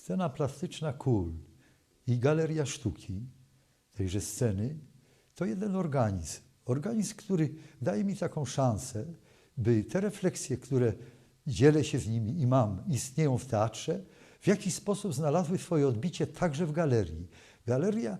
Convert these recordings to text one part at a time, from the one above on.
Scena plastyczna Kul i Galeria Sztuki tejże sceny to jeden organizm. Organizm, który daje mi taką szansę, by te refleksje, które dzielę się z nimi i mam, istnieją w teatrze, w jakiś sposób znalazły swoje odbicie także w galerii. Galeria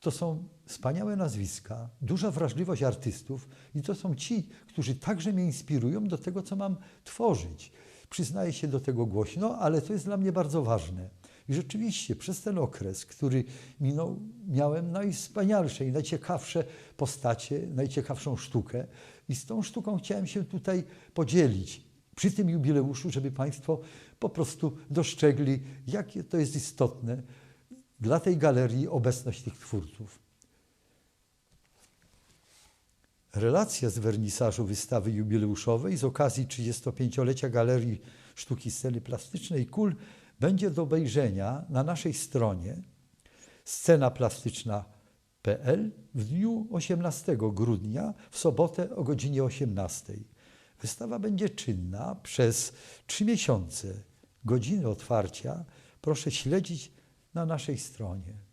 to są wspaniałe nazwiska, duża wrażliwość artystów i to są ci, którzy także mnie inspirują do tego, co mam tworzyć. Przyznaję się do tego głośno, ale to jest dla mnie bardzo ważne. I rzeczywiście przez ten okres, który minął, miałem najwspanialsze i najciekawsze postacie, najciekawszą sztukę i z tą sztuką chciałem się tutaj podzielić przy tym jubileuszu, żeby Państwo po prostu dostrzegli, jakie to jest istotne dla tej galerii obecność tych twórców. Relacja z wernisażu wystawy jubileuszowej z okazji 35-lecia Galerii Sztuki Sceny Plastycznej KUL będzie do obejrzenia na naszej stronie scenaplastyczna.pl w dniu 18 grudnia w sobotę o godzinie 18. Wystawa będzie czynna przez trzy miesiące. Godziny otwarcia proszę śledzić na naszej stronie.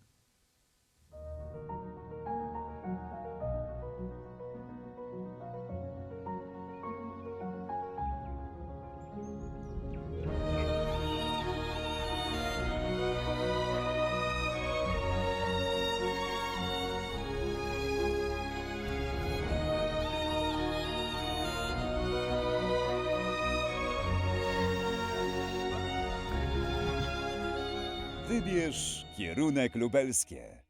Wybierz kierunek lubelskie.